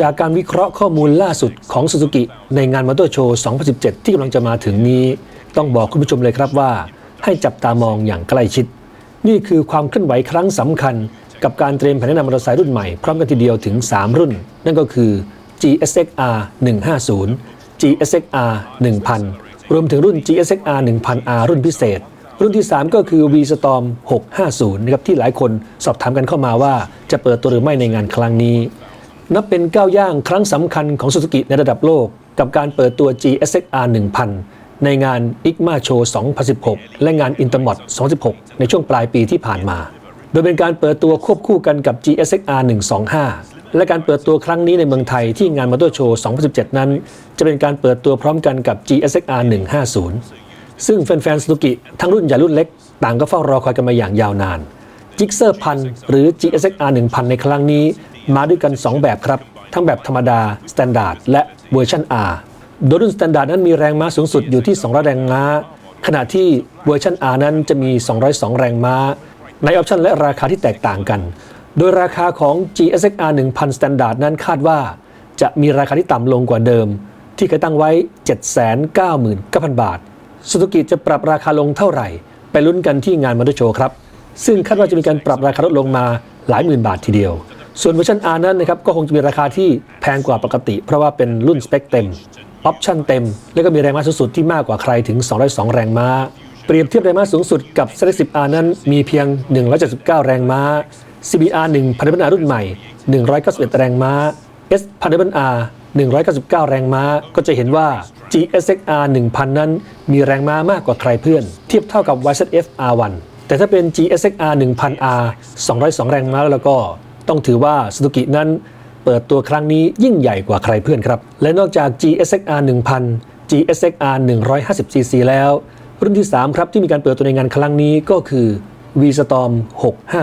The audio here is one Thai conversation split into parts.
จากการวิเคราะห์ข้อมูลล่าสุดของ Suzuki ในงานมอเตอร์โชว์ 2017 ที่กำลังจะมาถึงนี้ ต้องบอกคุณผู้ชมเลยครับว่า ให้จับตามองอย่างใกล้ชิด นี่คือความเคลื่อนไหวครั้งสำคัญ กับการเตรียมแผนแนะนำมอเตอร์ไซค์รุ่นใหม่ พร้อมกันทีเดียวถึง 3 รุ่น นั่นก็คือ GSXR 150 GSXR 1000 รวมถึงรุ่น GSXR 1000R รุ่นพิเศษ รุ่นที่ 3 ก็คือ V-Storm 650นะครับที่หลายคนสอบถามกันเข้ามาว่าจะเปิดตัวหรือไม่ในงานครั้งนี้ นับเป็นก้าวย่างครั้งสำคัญของ Suzuki ในระดับโลก กับการเปิดตัว GSX-R 1000 ในงาน ICMA Show 2016 และงาน Intermot 2016 ในช่วงปลายปีที่ผ่านมา โดยเป็นการเปิดตัวควบคู่กันกับ GSX-R 125 และการเปิดตัวครั้งนี้ในเมืองไทยที่งาน Motor Show 2017 นั้น จะเป็นการเปิดตัวพร้อมกันกับ GSX-R 150 ซึ่งแฟนๆ Suzuki ทั้งรุ่นใหญ่รุ่นเล็กต่างก็เฝ้ารอคอยกันมาอย่างยาวนานจิกเซอร์พันหรือ GSX-R 1000 ในครั้งนี้ มาด้วยกัน 2 แบบครับ ทั้งแบบธรรมดา Standard และเวอร์ชัน R โดยรุ่น Standard นั้นมีแรงม้าสูงสุดอยู่ที่ 200 แรงม้า ขณะที่เวอร์ชัน R นั้นจะมี 202 แรงม้า ในออปชันและราคาที่แตกต่างกัน โดยราคาของ GSX-R 1000 Standard นั้นคาดว่า จะมีราคาที่ต่ำลงกว่าเดิม ที่เคยตั้งไว้ 799,000 บาทสุ z u กิจะปรับราคาลงเท่าไหร่ ไปลุ้นกันที่งานมอเตอร์โชว์ครับซึ่งคาดว่าจะมีการปรับราคาลดลงมาหลายหมื่นบาททีเดียว ส่วนเวอร์ชัน R นั้นนะครับก็คงจะมีราคาที่แพงกว่าปกติ เพราะว่าเป็นรุ่นสเปคเต็มออปชั่นเต็ม และก็มีแรงม้าสูงสุดที่มากกว่าใครถึง 202 แรงม้า เปรียบเทียบแรงม้าสูงสุดกับ z 1 0 R นั้นมีเพียง 179 แรงม้า CBR 1พันธบัตรุ่นใหม่ 191 แรงม้า S พันธบัต R 199 แรงม้าก็จะเห็นว่า GSX-R 1000 นั้นมีแรงม้ามากกว่าใครเพื่อน เทียบเท่ากับ YZF R1 แต่ถ้าเป็น GSX-R 1000R 202 แรงม้าแล้วก็ ต้องถือว่า Suzuki นั้นเปิดตัวครั้งนี้ยิ่งใหญ่กว่าใครเพื่อนครับ และนอกจาก GSX-R 1000 GSX-R 150cc แล้ว รุ่นที่ 3 ครับที่มีการเปิดตัวในงานครั้งนี้ก็คือ V-Storm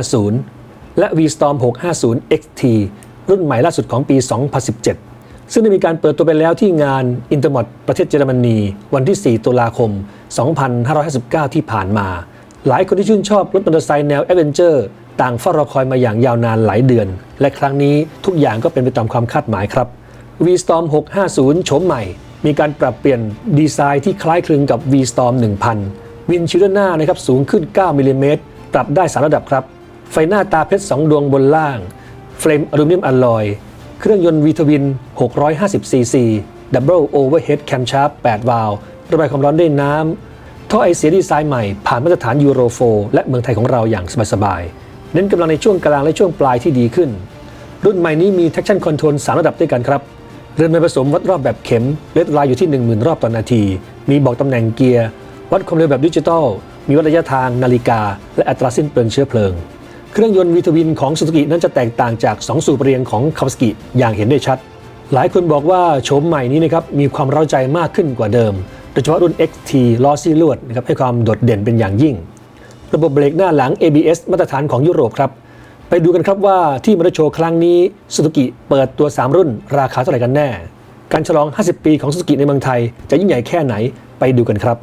650 และ V-Storm 650 XT รุ่นใหม่ล่าสุดของปี 2017 ซึ่งได้มีการเปิดตัวไปแล้วที่งาน Intermot ประเทศเยอรมนี วันที่ 4 ตุลาคม 2559 ที่ผ่านมา หลายคนที่ชื่นชอบรถมอเตอร์ไซค์แนวแอดเวนเจอร์ ต่างเฝ้ารอคอยมาอย่างยาวนานหลายเดือน และครั้งนี้ทุกอย่างก็เป็นไปตามความคาดหมายครับ V-Storm 650 โฉมใหม่ มีการปรับเปลี่ยนดีไซน์ที่คล้ายคลึงกับ V-Storm 1000 วินชิลหน้านะครับสูงขึ้น 9มิลลิเมตรปรับได้3ระดับครับ ไฟหน้าตาเพชร 2 ดวงบนล่าง เฟรมอลูมิเนียมอลลอย เครื่องยนต์วีทวิน 650ซีซี Double Overhead Camshaft 8วาล์วระบายความร้อนด้วยน้ำท่อไอเสียดีไซน์ใหม่ผ่านมาตรฐานยูโรโฟและเมืองไทยของเราอย่างสบายๆ เน้นกำลังในช่วงกลางและช่วงปลายที่ดีขึ้น รุ่นใหม่นี้มี traction control 3 ระดับด้วยกันครับ เรือนไม้ผสมวัดรอบแบบเข็มเลดไลน์อยู่ที่ 10,000 รอบต่อนาที มีบอกตำแหน่งเกียร์ วัดความเร็วแบบดิจิตอล มีวัดระยะทางนาฬิกา และอัตราสิ้นเปลืองเชื้อเพลิง เครื่องยนต์วีทวินของ Suzuki นั้นจะแตกต่างจาก 2 สูบเรียงของ Kawasaki อย่างเห็นได้ชัด หลายคนบอกว่าโฉมใหม่นี้นะครับมีความเร้าใจมากขึ้นกว่าเดิม โดยเฉพาะรุ่น XT ล้อซี่ลวดนะครับให้ความโดดเด่นเป็นอย่างยิ่ง ระบบเบรกหน้าหลัง ABS มาตรฐานของยุโรปครับ ไปดูกันครับว่าที่มอเตอร์โชว์ครั้งนี้สุสุกิเปิดตัว 3 รุ่น ราคาเท่าไหร่กันแน่ การฉลอง 50 ปีของสุสุกิในเมืองไทยจะยิ่งใหญ่แค่ไหนไปดูกันครับ